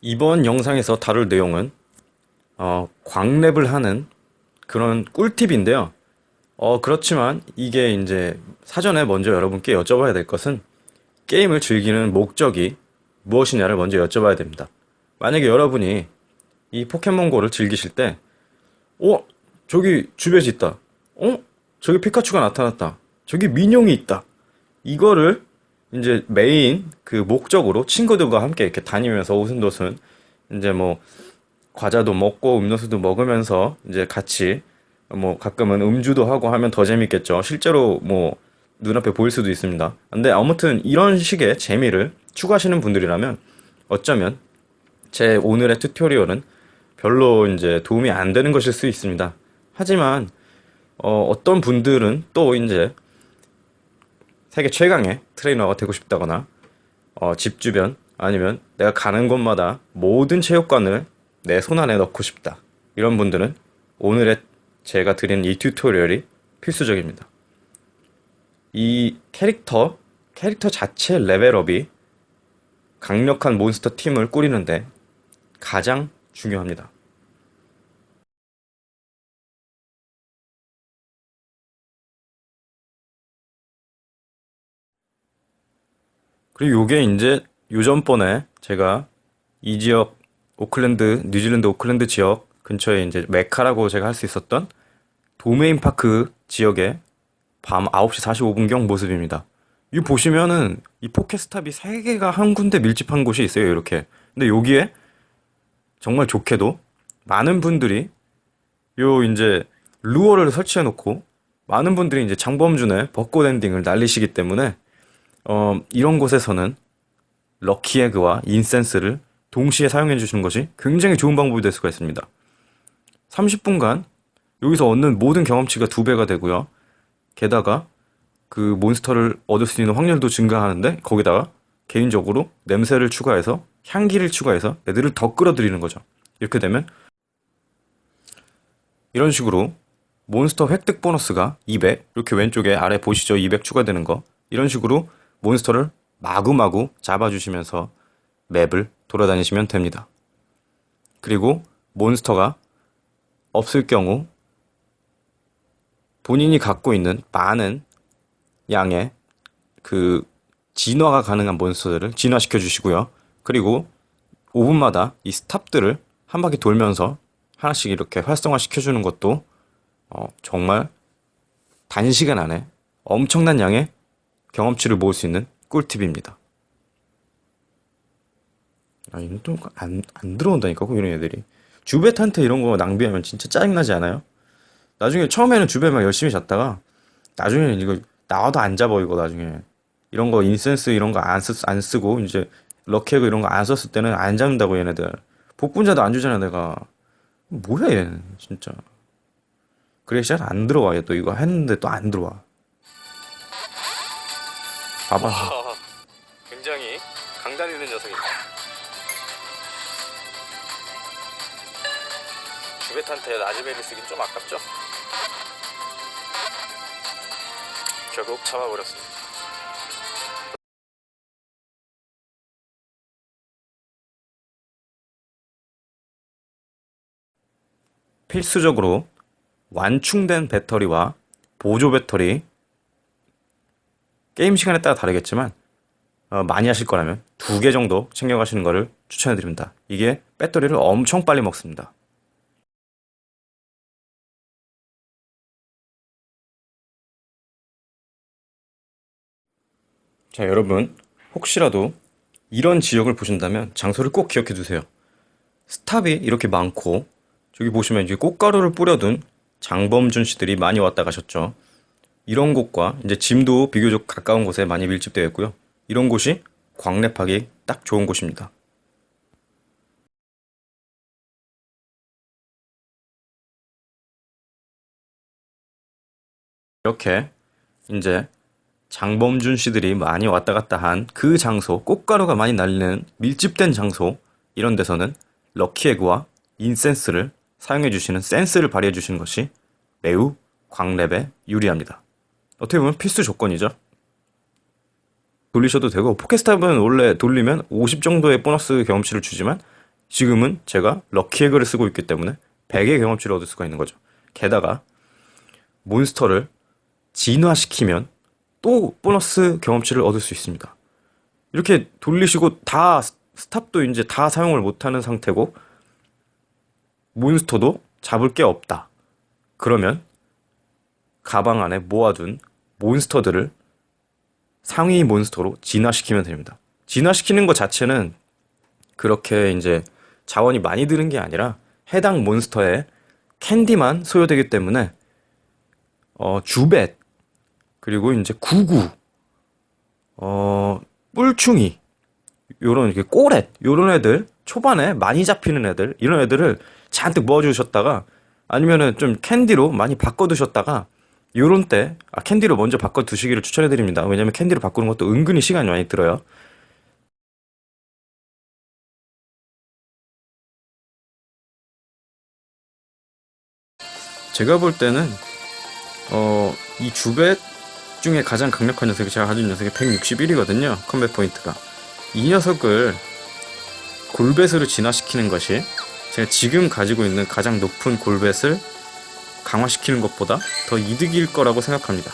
이번 영상에서 다룰 내용은 어, 광랩을 하는 그런 꿀팁인데요. 어, 그렇지만 이게 이제 사전에 먼저 여러분께 여쭤봐야 될 것은 게임을 즐기는 목적이 무엇이냐를 먼저 여쭤봐야 됩니다. 만약에 여러분이 이 포켓몬고를 즐기실 때, 어, 저기 주베지 있다. 어, 저기 피카츄가 나타났다. 저기 민용이 있다. 이거를 이제 메인 그 목적으로 친구들과 함께 이렇게 다니면서 오순도순 이제 뭐 과자도 먹고 음료수도 먹으면서 이제 같이 뭐 가끔은 음주도 하고 하면 더 재밌겠죠. 실제로 뭐 눈앞에 보일 수도 있습니다. 근데 아무튼 이런 식의 재미를 추구하시는 분들이라면 어쩌면 제 오늘의 튜토리얼은 별로 이제 도움이 안 되는 것일 수 있습니다. 하지만 어, 어떤 분들은 또 이제 세계 최강의 트레이너가 되고 싶다거나 어, 집 주변 아니면 내가 가는 곳마다 모든 체육관을 내 손 안에 넣고 싶다. 이런 분들은 오늘의 제가 드린 이 튜토리얼이 필수적입니다. 이 캐릭터, 캐릭터 자체 레벨업이 강력한 몬스터 팀을 꾸리는데 가장 중요합니다. 그리고 요게 이제 요전번에 제가 이 지역 오클랜드, 뉴질랜드 오클랜드 지역 근처에 이제 메카라고 제가 할 수 있었던 도메인 파크 지역의 밤 9시 45분경 모습입니다. 이 보시면은 이 포켓스탑이 세 개가 한 군데 밀집한 곳이 있어요, 이렇게. 근데 여기에 정말 좋게도 많은 분들이 요 이제 루어를 설치해 놓고 많은 분들이 이제 장범준의 벚꽃 엔딩을 날리시기 때문에 어, 이런 곳에서는 럭키에그와 인센스를 동시에 사용해 주시는 것이 굉장히 좋은 방법이 될 수가 있습니다. 30분간 여기서 얻는 모든 경험치가 두 배가 되고요. 게다가 그 몬스터를 얻을 수 있는 확률도 증가하는데 거기다가 개인적으로 냄새를 추가해서 향기를 추가해서 애들을 더 끌어들이는 거죠. 이렇게 되면 이런 식으로 몬스터 획득 보너스가 200 이렇게 왼쪽에 아래 보시죠 200 추가되는 거 이런 식으로 몬스터를 마구마구 잡아주시면서 맵을 돌아다니시면 됩니다. 그리고 몬스터가 없을 경우 본인이 갖고 있는 많은 양의 그 진화가 가능한 몬스터들을 진화시켜 주시고요. 그리고 5분마다 이 스탑들을 한 바퀴 돌면서 하나씩 이렇게 활성화 시켜 주는 것도 어, 정말 단시간 안에 엄청난 양의 경험치를 모을 수 있는 꿀팁입니다. 아, 이건 또 안, 안 들어온다니까, 이런 애들이. 주베탄테 이런 거 낭비하면 진짜 짜증나지 않아요? 나중에 처음에는 주베 막 열심히 잤다가 나중에는 이거 나와도 안 잡아, 이거 나중에. 이런 거 인센스 이런 거안 쓰, 안 쓰고 이제 럭키에그 이런 거 안 썼을 때는 안 잡는다고 얘네들. 복분자도 안 주잖아, 내가. 뭐야, 얘는, 진짜. 그래, 시작 안 들어와, 얘 또 이거 했는데 또 안 들어와. 봐봐. 굉장히 강단 있는 녀석입니다. 주베탄테 라즈베리 쓰긴 좀 아깝죠? 결국 잡아버렸습니다. 필수적으로 완충된 배터리와 보조 배터리 게임 시간에 따라 다르겠지만 어, 많이 하실 거라면 두 개 정도 챙겨가시는 것을 추천해 드립니다. 이게 배터리를 엄청 빨리 먹습니다. 자, 여러분 혹시라도 이런 지역을 보신다면 장소를 꼭 기억해 두세요. 스탑이 이렇게 많고 저기 보시면 이제 꽃가루를 뿌려둔 장범준 씨들이 많이 왔다 가셨죠. 이런 곳과 이제 짐도 비교적 가까운 곳에 많이 밀집되어 있고요. 이런 곳이 광랩하기 딱 좋은 곳입니다. 이렇게 이제 장범준 씨들이 많이 왔다 갔다 한 그 장소, 꽃가루가 많이 날리는 밀집된 장소 이런 데서는 럭키에그와 인센스를 사용해 주시는 센스를 발휘해 주시는 것이 매우 광랩에 유리합니다. 어떻게 보면 필수 조건이죠. 돌리셔도 되고 포켓스탑은 원래 돌리면 50 정도의 보너스 경험치를 주지만 지금은 제가 럭키 에그를 쓰고 있기 때문에 100의 경험치를 얻을 수가 있는 거죠. 게다가 몬스터를 진화시키면 또 보너스 경험치를 얻을 수 있습니다. 이렇게 돌리시고 다 스탑도 이제 다 사용을 못하는 상태고 몬스터도 잡을 게 없다. 그러면 가방 안에 모아둔 몬스터들을 상위 몬스터로 진화시키면 됩니다. 진화시키는 것 자체는 그렇게 이제 자원이 많이 드는 게 아니라 해당 몬스터의 캔디만 소요되기 때문에 어, 주벳 그리고 이제 구구 어, 뿔충이 요런 이렇게 꼬렛 요런 애들 초반에 많이 잡히는 애들 이런 애들을 잔뜩 모아주셨다가 아니면은 좀 캔디로 많이 바꿔두셨다가 요런 때 아, 캔디로 먼저 바꿔 두시기를 추천해 드립니다. 왜냐면 캔디로 바꾸는 것도 은근히 시간이 많이 들어요. 제가 볼 때는 어, 이 주벳 중에 가장 강력한 녀석이 제가 가진 녀석이 161이거든요. 컴뱃 포인트가. 이 녀석을 골벳으로 진화시키는 것이 제가 지금 가지고 있는 가장 높은 골벳을 강화시키는 것보다 더 이득일 거라고 생각합니다.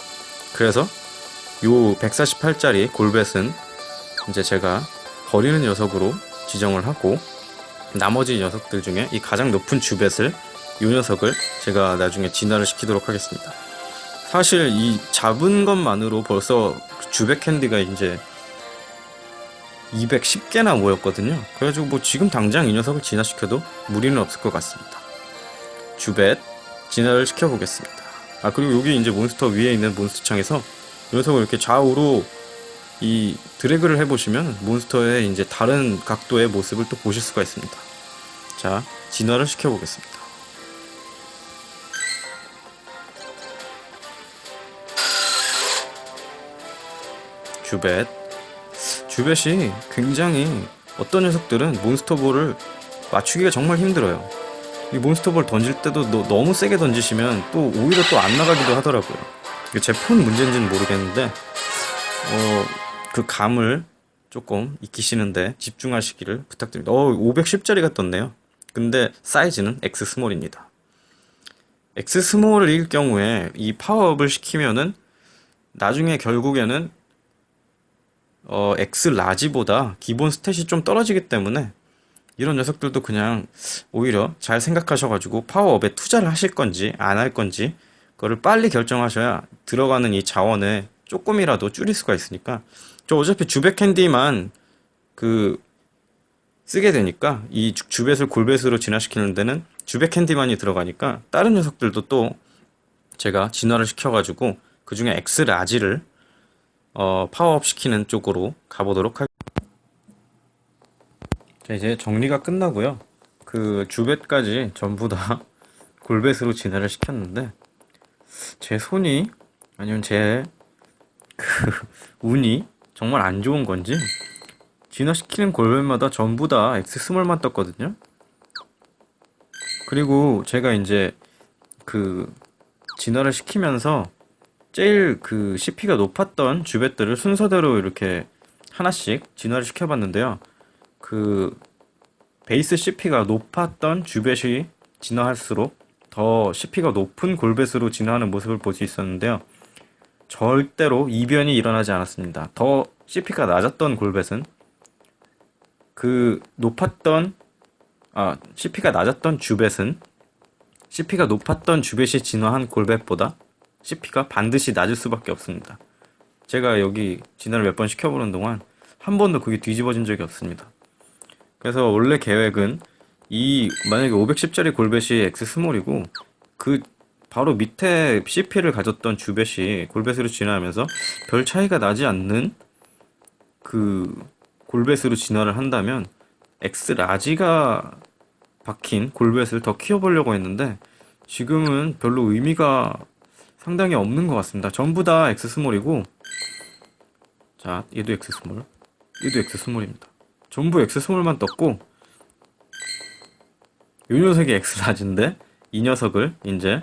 그래서 요 148짜리 골벳은 이제 제가 버리는 녀석으로 지정을 하고 나머지 녀석들 중에 이 가장 높은 주벳을 요 녀석을 제가 나중에 진화를 시키도록 하겠습니다. 사실 이 잡은 것만으로 벌써 주백 캔디가 이제 210개나 모였거든요. 그래가지고 뭐 지금 당장 이 녀석을 진화시켜도 무리는 없을 것 같습니다. 주벳 진화를 시켜보겠습니다. 아 그리고 여기 이제 몬스터 위에 있는 몬스터 창에서 이 녀석을 이렇게 좌우로 이 드래그를 해보시면 몬스터의 이제 다른 각도의 모습을 또 보실 수가 있습니다. 자 진화를 시켜보겠습니다. 주벳 주벳이 굉장히 어떤 녀석들은 몬스터볼을 맞추기가 정말 힘들어요. 이 몬스터볼 던질 때도 너, 너무 세게 던지시면 또 오히려 또 안 나가기도 하더라고요. 제 폰 문제인지는 모르겠는데 어, 그 감을 조금 익히시는데 집중하시기를 부탁드립니다. 어, 510짜리가 떴네요. 근데 사이즈는 X 스몰입니다. X 스몰일 경우에 이 파워업을 시키면은 나중에 결국에는 어, X 라지보다 기본 스탯이 좀 떨어지기 때문에 이런 녀석들도 그냥 오히려 잘 생각하셔가지고 파워업에 투자를 하실 건지 안 할 건지 그거를 빨리 결정하셔야 들어가는 이 자원에 조금이라도 줄일 수가 있으니까 저 어차피 주백 캔디만 그 쓰게 되니까 이 주- 주벳을 골벳으로 진화시키는 데는 주백 캔디만이 들어가니까 다른 녀석들도 또 제가 진화를 시켜가지고 그 중에 X 라지를 어, 파워업 시키는 쪽으로 가보도록 할. 자, 이제 정리가 끝나고요. 그 주벳까지 전부 다 골벳으로 진화를 시켰는데 제 손이 아니면 제 그 운이 정말 안 좋은 건지 진화시키는 골벳마다 전부 다 X 스몰만 떴거든요. 그리고 제가 이제 그 진화를 시키면서 제일 그 CP가 높았던 주벳들을 순서대로 이렇게 하나씩 진화를 시켜봤는데요. 그 베이스 CP가 높았던 주벳이 진화할수록 더 CP가 높은 골벳으로 진화하는 모습을 볼 수 있었는데요. 절대로 이변이 일어나지 않았습니다. 더 CP가 낮았던 골벳은 그 높았던 아 CP가 낮았던 주벳은 CP가 높았던 주벳이 진화한 골벳보다 CP가 반드시 낮을 수밖에 없습니다. 제가 여기 진화를 몇 번 시켜보는 동안 한 번도 그게 뒤집어진 적이 없습니다. 그래서 원래 계획은 이 만약에 510짜리 골벳이 X 스몰이고 그 바로 밑에 CP를 가졌던 주벳이 골벳으로 진화하면서 별 차이가 나지 않는 그 골벳으로 진화를 한다면 X 라지가 박힌 골벳을 더 키워보려고 했는데 지금은 별로 의미가 상당히 없는 것 같습니다. 전부 다 X 스몰이고 자 얘도 X 스몰 얘도 X 스몰입니다. 전부 X 스몰만 떴고 이 녀석이 X 라지인데 이 녀석을 이제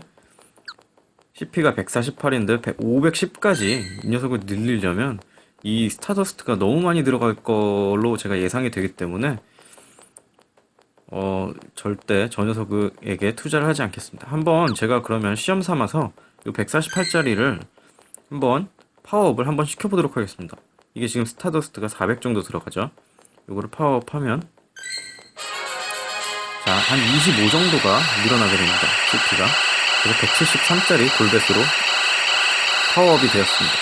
CP가 148인데 510까지 이 녀석을 늘리려면 이 스타더스트가 너무 많이 들어갈 걸로 제가 예상이 되기 때문에 어, 절대 저 녀석에게 투자를 하지 않겠습니다. 한번 제가 그러면 시험 삼아서 이 148짜리를 한번 파워업을 한번 시켜보도록 하겠습니다. 이게 지금 스타더스트가 400 정도 들어가죠. 요거를 파워업 하면 자, 한 25 정도가 늘어나게 됩니다. CP가. 그래서 173짜리 골벳으로 파워업이 되었습니다.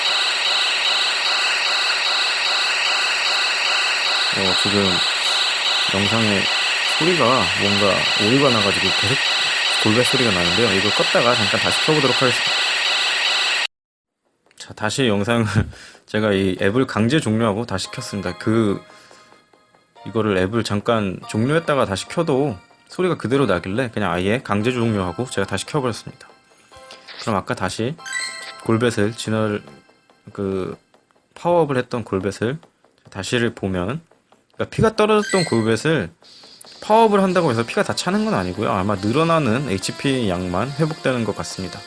어, 지금 영상에 소리가 뭔가 오류가 나가지고 계속 골벳 소리가 나는데요. 이걸 껐다가 잠깐 다시 켜보도록 하겠습니다. 자, 다시 영상을 제가 이 앱을 강제 종료하고 다시 켰습니다. 그 이거를 앱을 잠깐 종료했다가 다시 켜도 소리가 그대로 나길래 그냥 아예 강제 종료하고 제가 다시 켜버렸습니다. 그럼 아까 다시 골벳을 진화를 그 파워업을 했던 골벳을 다시를 보면 그러니까 피가 떨어졌던 골벳을 파워업을 한다고 해서 피가 다 차는 건 아니고요. 아마 늘어나는 HP 양만 회복되는 것 같습니다.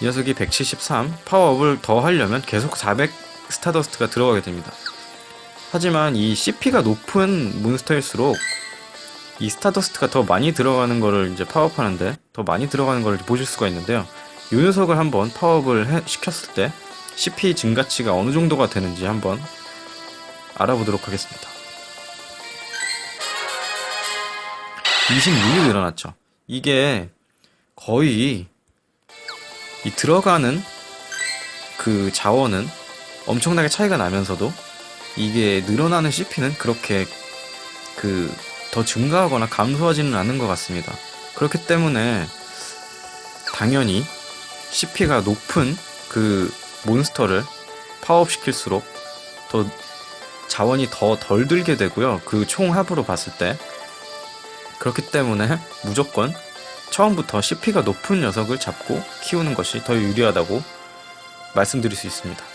이 녀석이 173 파워업을 더 하려면 계속 400 스타더스트가 들어가게 됩니다. 하지만 이 CP가 높은 몬스터일수록 이 스타더스트가 더 많이 들어가는 거를 이제 파워업하는데 더 많이 들어가는 걸 보실 수가 있는데요. 이 녀석을 한번 파워업을 해- 시켰을 때 CP 증가치가 어느 정도가 되는지 한번 알아보도록 하겠습니다. 26이 늘어났죠. 이게 거의 이 들어가는 그 자원은 엄청나게 차이가 나면서도 이게 늘어나는 CP는 그렇게 그 더 증가하거나 감소하지는 않은 것 같습니다. 그렇기 때문에 당연히 CP가 높은 그 몬스터를 파워업 시킬수록 더 자원이 더 덜 들게 되고요. 그 총합으로 봤을 때 그렇기 때문에 무조건 처음부터 CP가 높은 녀석을 잡고 키우는 것이 더 유리하다고 말씀드릴 수 있습니다.